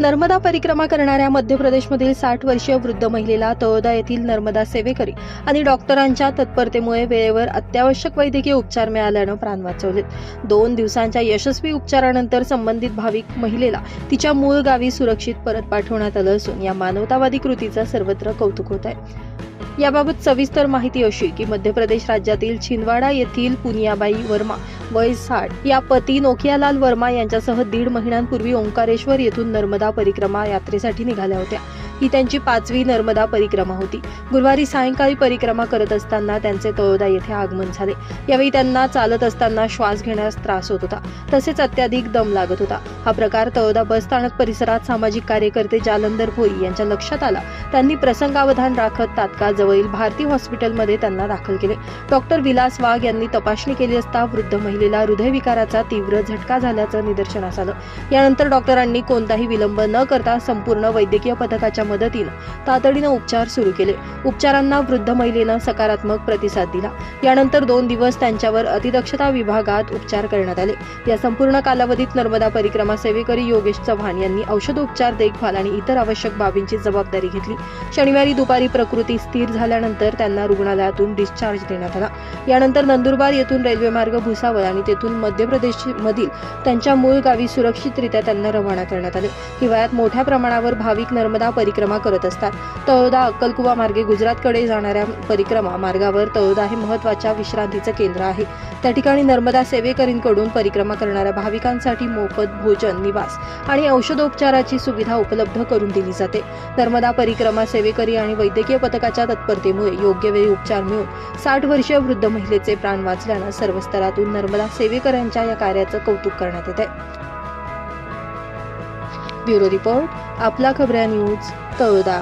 नर्मदा परिक्रमा करणाऱ्या मध्य प्रदेशमधील साठ वर्षीय वृद्ध महिलेला तळोदा येथील नर्मदा सेवेकरी आणि डॉक्टरांच्या तत्परतेमुळे वेळेवर अत्यावश्यक वैद्यकीय उपचार मिळाल्यानं प्राण वाचवलेत. दोन दिवसांच्या यशस्वी उपचारानंतर संबंधित भाविक महिलेला तिच्या मूळ गावी सुरक्षित परत पाठवण्यात आलं असून या मानवतावादी कृतीचं सर्वत्र कौतुक होत आहे. याबाबत सविस्तर माहिती अशी की मध्य प्रदेश राज्यातील छिंदवाडा येथील पुनियाबाई वर्मा वय साठ या पती नोकियालाल वर्मा यांच्यासह दीड महिन्यांपूर्वी ओंकारेश्वर येथून नर्मदा परिक्रमा यात्रेसाठी निघाल्या होत्या. ही त्यांची पाचवी नर्मदा परिक्रमा होती. गुरुवारी सायंकाळी परिक्रमा करत असताना त्यांचे तळोदा येथे आगमन झाले. यावेळी त्यांना चालत असताना श्वास घेण्यास त्रास होत होता. तसेच अत्याधिक दम लागत होता. हा प्रकार तळोदा बसस्थानक परिसरात सामाजिक कार्यकर्ते जालंधर भोई यांच्या लक्षात आला. त्यांनी प्रसंगावधान राखत तात्काळ जवळील भारती हॉस्पिटलमध्ये त्यांना दाखल केले. डॉक्टर विलास वाघ यांनी तपासणी केली असता वृद्ध महिलेला हृदयविकाराचा तीव्र झटका झाल्याचं निदर्शनास आलं. यानंतर डॉक्टरांनी कोणताही विलंब न करता संपूर्ण वैद्यकीय पथकाच्या मदतीनं तातडीनं उपचार सुरू केले. उपचारांना वृद्ध महिलेनं सकारात्मक प्रतिसाद दिला. यानंतर दोन दिवस त्यांच्यावर अतिदक्षता विभागात उपचार करण्यात आले. या संपूर्ण कालावधीत नर्मदा परिक्रमा सेवेकरी योगेश चव्हाण यांनी औषधोपचार देखभाल आणि इतर आवश्यक बाबींची जबाबदारी घेतली. शनिवारी दुपारी प्रकृती स्थिर झाल्यानंतर त्यांना रुग्णालयातून डिस्चार्ज देण्यात आला. यानंतर नंदुरबार येथून रेल्वे मार्ग भुसावळ आणि तेथून मध्य प्रदेश मधील त्यांच्या मूळ गावी सुरक्षितरित्या त्यांना रवाना करण्यात आले. हिवाळ्यात मोठ्या प्रमाणावर भाविक नर्मदा परिक्रमा करत असतात. तळोदा अक्कलकुवा मार्गे गुजरातकडे जाणाऱ्या परिक्रमा मार्गावर तळोदा हे महत्त्वाच्या विश्रांतीचं केंद्र आहे. त्या ठिकाणी नर्मदा सेवेकरींकडून परिक्रमा करणाऱ्या भाविकांसाठी मोफत भोजन निवास आणि औषधोपचाराची सुविधा उपलब्ध करून दिली जाते. नर्मदा परिक्रमा सेवेकरी आणि वैद्यकीय पथकाच्या तत्परतेमुळे योग्य वेळी उपचार मिळून साठ वर्षीय वृद्ध महिलेचे प्राण वाचल्यानं सर्व स्तरातून नर्मदा सेवेकरांच्या या कार्याचं कौतुक करण्यात येत आहे ब्युरो रिपोर्ट आपला खबऱ्या न्यूज तळोदा.